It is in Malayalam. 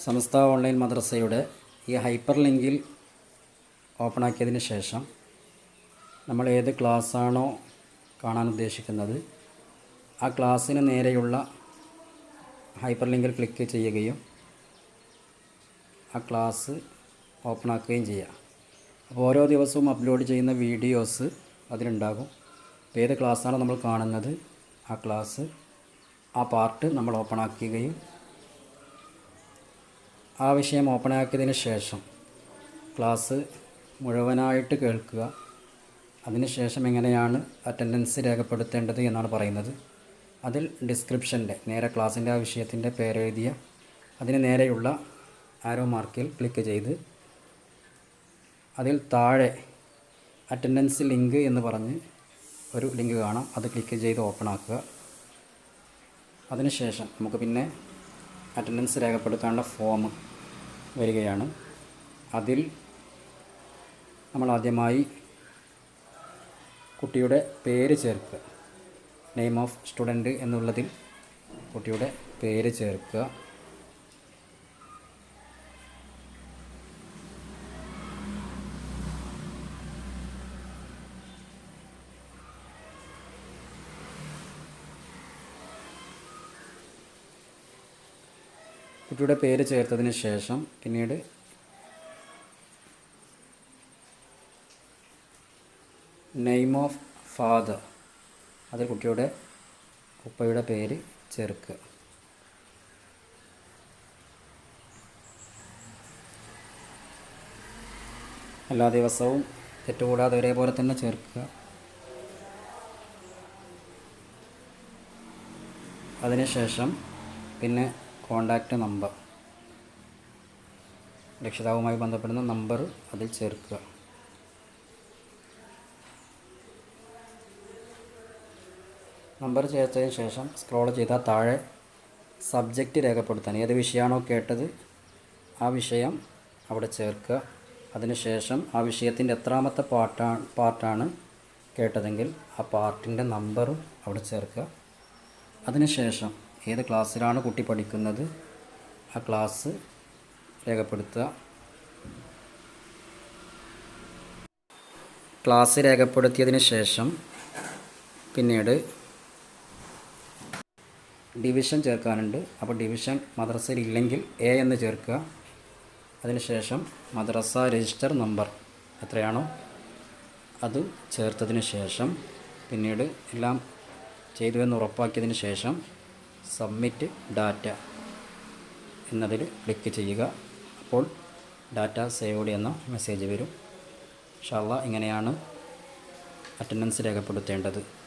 സമസ്ത ഓൺലൈൻ മദ്രസയുടെ ഈ ഹൈപ്പർ ലിങ്കിൽ ഓപ്പൺ ആക്കിയതിന് ശേഷം നമ്മൾ ഏത് ക്ലാസ്സാണോ കാണാൻ ഉദ്ദേശിക്കുന്നത് ആ ക്ലാസ്സിന് നേരെയുള്ള ഹൈപ്പർ ലിങ്കിൽ ക്ലിക്ക് ചെയ്യുകയും ആ ക്ലാസ് ഓപ്പൺ ആക്കുകയും ചെയ്യാം അപ്പോൾ ഓരോ ദിവസവും അപ്ലോഡ് ചെയ്യുന്ന വീഡിയോസ് അതിലുണ്ടാകും. അപ്പോൾ ഏത് ക്ലാസ്സാണോ നമ്മൾ കാണുന്നത് ആ ക്ലാസ് ആ പാർട്ട് നമ്മൾ ഓപ്പൺ ആക്കുകയും ആ വിഷയം ഓപ്പൺ ആക്കിയതിന് ശേഷം ക്ലാസ് മുഴുവനായിട്ട് കേൾക്കുക. അതിനുശേഷം എങ്ങനെയാണ് അറ്റൻഡൻസ് രേഖപ്പെടുത്തേണ്ടത് എന്നാണ് പറയുന്നത്. അതിൽ ഡിസ്ക്രിപ്ഷന്റെ നേരെ ക്ലാസ്സിന്റെ ആ വിഷയത്തിന്റെ പേരെഴുതിയ അതിന് നേരെയുള്ള ആരോ മാർക്കിൽ ക്ലിക്ക് ചെയ്ത് അതിൽ താഴെ അറ്റൻഡൻസ് ലിങ്ക് എന്ന് പറഞ്ഞ് ഒരു ലിങ്ക് കാണാം. അത് ക്ലിക്ക് ചെയ്ത് ഓപ്പൺ ആക്കുക. അതിനുശേഷം നമുക്ക് പിന്നെ അറ്റൻഡൻസ് രേഖപ്പെടുത്താനുള്ള ഫോം വരികയാണ്. അതിൽ നമ്മൾ ആദ്യമായി കുട്ടിയുടെ പേര് ചേർക്കുക. നെയിം ഓഫ് സ്റ്റുഡന്റ് എന്നുള്ളതിൽ കുട്ടിയുടെ പേര് ചേർക്കുക. കുട്ടിയുടെ പേര് ചേർത്തതിന് ശേഷം പിന്നീട് നെയിം ഓഫ് ഫാദർ അതിൽ കുട്ടിയുടെ ഉപ്പയുടെ പേര് ചേർക്കുക. എല്ലാ ദിവസവും തെറ്റുകൂടാതെ ഒരേപോലെ തന്നെ ചേർക്കുക. അതിനുശേഷം പിന്നെ കോണ്ടാക്റ്റ് നമ്പർ രക്ഷിതാവുമായി ബന്ധപ്പെടുന്ന നമ്പർ അതിൽ ചേർക്കുക. നമ്പർ ചേർത്തതിന് ശേഷം സ്ക്രോൾ ചെയ്താൽ താഴെ സബ്ജക്റ്റ് രേഖപ്പെടുത്താൻ. ഏത് വിഷയമാണോ കേട്ടത് ആ വിഷയം അവിടെ ചേർക്കുക. അതിനുശേഷം ആ വിഷയത്തിന്റെ എത്രാമത്തെ പാർട്ടാണ് പാർട്ടാണ് കേട്ടതെങ്കിൽ ആ പാർട്ടിന്റെ നമ്പറും അവിടെ ചേർക്കുക. അതിനുശേഷം ഏത് ക്ലാസ്സിലാണ് കുട്ടി പഠിക്കുന്നത്? ആ ക്ലാസ് രേഖപ്പെടുത്തുക. ക്ലാസ് രേഖപ്പെടുത്തിയതിന് ശേഷം പിന്നീട് ഡിവിഷൻ ചേർക്കാനുണ്ട്. അപ്പോൾ ഡിവിഷൻ മദ്രസയിൽ ഇല്ലെങ്കിൽ എ എന്ന് ചേർക്കുക. അതിനുശേഷം മദ്രസ രജിസ്റ്റർ നമ്പർ എത്രയാണോ അത് ചേർത്തതിന് ശേഷം പിന്നീട് എല്ലാം ചെയ്തുവെന്ന് ഉറപ്പാക്കിയതിന് ശേഷം സബ്മിറ്റ് ഡാറ്റ എന്നതിൽ ക്ലിക്ക് ചെയ്യുക. അപ്പോൾ ഡാറ്റ സേവ്ഡ് എന്ന മെസ്സേജ് വരും. ഷാള്ള ഇങ്ങനെയാണ് അറ്റൻഡൻസ് രേഖപ്പെടുത്തേണ്ടത്.